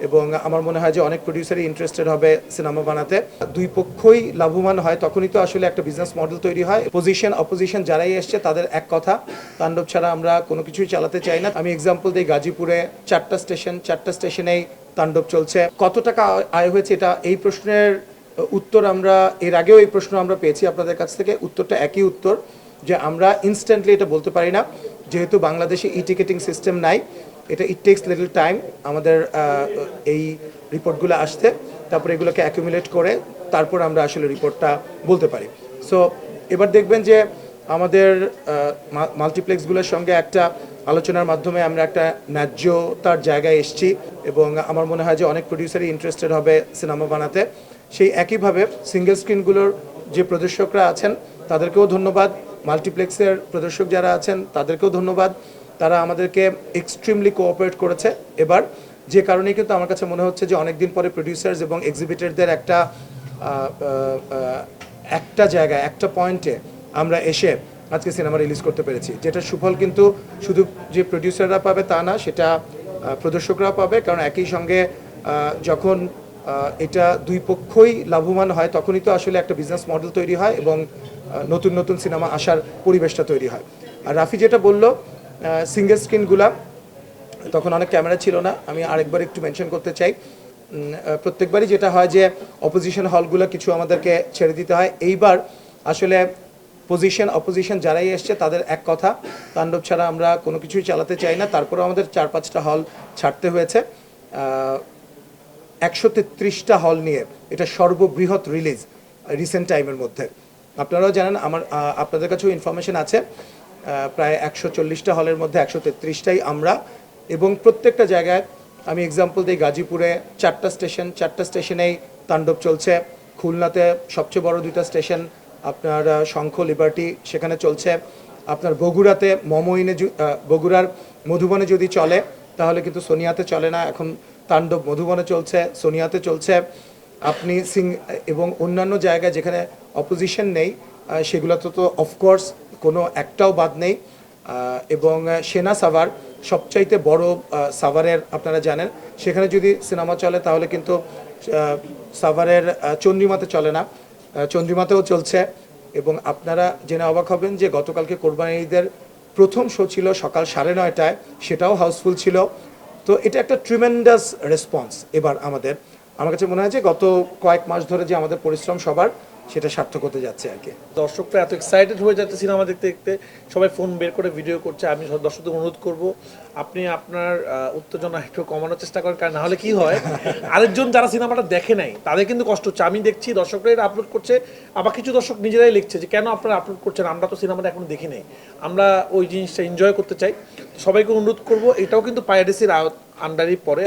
এবং আমার মনে হয় যে অনেক প্রডিউসারই ইন্টারেস্টেড হবে সিনেমা বানাতে। দুই পক্ষই লাভবান হয়, তখনই তো আসলে একটা বিজনেস মডেল তৈরি হয়। পজিশন অপোজিশন যারাই এসছে তাদের এক কথা, তাণ্ডব ছাড়া আমরা কোনো কিছুই চালাতে চাই না। আমি এক্সাম্পল দিই, গাজীপুরে চারটা স্টেশন চারটা স্টেশনেই তাণ্ডব চলছে। কত টাকা আয়- হয়েছে এটা, এই প্রশ্নের উত্তর আমরা, এর আগেও এই প্রশ্ন আমরা পেয়েছি আপনাদের কাছ থেকে, উত্তরটা একই উত্তর, যে আমরা ইনস্ট্যান্টলি এটা বলতে পারি না। যেহেতু বাংলাদেশে ই টিকেটিং সিস্টেম নাই এটা ইট টেক্স লিটল টাইম আমাদের এই রিপোর্টগুলো আসতে, তারপরে এগুলোকে অ্যাকুমুলেট করে, তারপর আমরা আসলে রিপোর্টটা বলতে পারি। সো এবার দেখবেন যে আমাদের মাল্টিপ্লেক্সগুলোর সঙ্গে একটা আলোচনার মাধ্যমে আমরা একটা ন্যায্যতার জায়গায় এসেছি এবং আমার মনে হয় যে অনেক প্রডিউসারই ইন্টারেস্টেড হবে সিনেমা বানাতে। সেই একইভাবে সিঙ্গেল স্ক্রিনগুলোর যে প্রদর্শকরা আছেন, তাদেরকেও ধন্যবাদ। মাল্টিপ্লেক্সের প্রদর্শক যারা আছেন, তাদেরকেও ধন্যবাদ। তারা আমাদেরকে এক্সট্রিমলি কোঅপারেট করেছে। এবার যে কারণে কিন্তু আমার কাছে মনে হচ্ছে যে অনেকদিন পরে প্রডিউসার্স এবং এক্সিবিটারদের একটা একটা জায়গায়, একটা পয়েন্টে আমরা এসে আজকে সিনেমা রিলিজ করতে পেরেছি। যেটা সুফল কিন্তু শুধু যে প্রডিউসাররা পাবে তা না, সেটা প্রদর্শকরাও পাবে। কারণ একই সঙ্গে যখন এটা দুই পক্ষই লাভবান হয়, তখনই তো আসলে একটা বিজনেস মডেল তৈরি হয় এবং নতুন নতুন সিনেমা আসার পরিবেশটা তৈরি হয়। আর রাফি যেটা বলল সিঙ্গেল স্ক্রিনগুলা তখন অনেক ক্যামেরা ছিল না। আমি আরেকবার একটু মেনশন করতে চাই। প্রত্যেকবারই যেটা হয় যে অপোজিশন হলগুলো কিছু আমাদেরকে ছেড়ে দিতে হয়। এইবার আসলে পজিশন অপোজিশন যারাই এসছে, তাদের এক কথা। তাণ্ডব ছাড়া আমরা কোনো কিছুই চালাতে চাই না। তারপরেও আমাদের চার পাঁচটা হল ছাড়তে হয়েছে। একশো তেত্রিশটা হল নিয়ে এটা সর্ববৃহৎ রিলিজ রিসেন্ট টাইমের মধ্যে। আপনারাও জানেন, আমার আপনাদের কাছেও ইনফরমেশন আছে। প্রায় একশো চল্লিশটা হলের মধ্যে একশো তেত্রিশটাই আমরা। এবং প্রত্যেকটা জায়গায় আমি এক্সাম্পল দিই, গাজীপুরে চারটা স্টেশন চারটা স্টেশনেই তাণ্ডব চলছে। খুলনাতে সবচেয়ে বড় দুইটা স্টেশন আপনার শঙ্খ লিবার্টি সেখানে চলছে। আপনার বগুড়াতে মমইনে বগুড়ার মধুবনে যদি চলে, তাহলে কিন্তু সোনিয়াতে চলে না। এখন তাণ্ডব মধুবনে চলছে, সোনিয়াতে চলছে। আপনি সিং, এবং অন্যান্য জায়গায় যেখানে অপোজিশন নেই সেগুলোতে তো অফকোর্স কোনো একটাও বাদ নেই। এবং সেনা সাভার সবচাইতে বড় সাভারের আপনারা জানেন, সেখানে যদি সিনেমা চলে তাহলে কিন্তু সাভারের চন্দ্রিমাতে চলে না। চন্দ্রিমাতেও চলছে এবং আপনারা জেনে অবাক হবেন যে গতকালকে কোরবানি ঈদের প্রথম শো ছিল সকাল সাড়ে নয়টায়, সেটাও হাউসফুল ছিল। তো এটা একটা ট্রিমেন্ডাস রেসপন্স এবার আমাদের। আমার কাছে মনে হয় যে গত কয়েক মাস ধরে যে আমাদের পরিশ্রম সবার সেটা সার্থক হতে যাচ্ছে আর কি। দর্শকরা এত এক্সাইটেড হয়ে যাচ্ছে সিনেমা দেখতে দেখতে সবাই ফোন বের করে ভিডিও করছে আমি দর্শকদের অনুরোধ করব আপনি আপনার উত্তেজনা একটু কমানোর চেষ্টা করেন কারণ নাহলে কি হয় আরেকজন যারা সিনেমাটা দেখে নাই তাদের কিন্তু কষ্ট হচ্ছে। আমি দেখছি দর্শকরা এটা আপলোড করছে আবার কিছু দর্শক নিজেরাই লিখছে যে কেন আপনারা আপলোড করছেন? আমরা তো সিনেমাটা এখনও দেখি নাই। আমরা ওই জিনিসটা এনজয় করতে চাই। সবাইকে অনুরোধ করব এটাও কিন্তু পাইরেসির আন্ডারই পড়ে।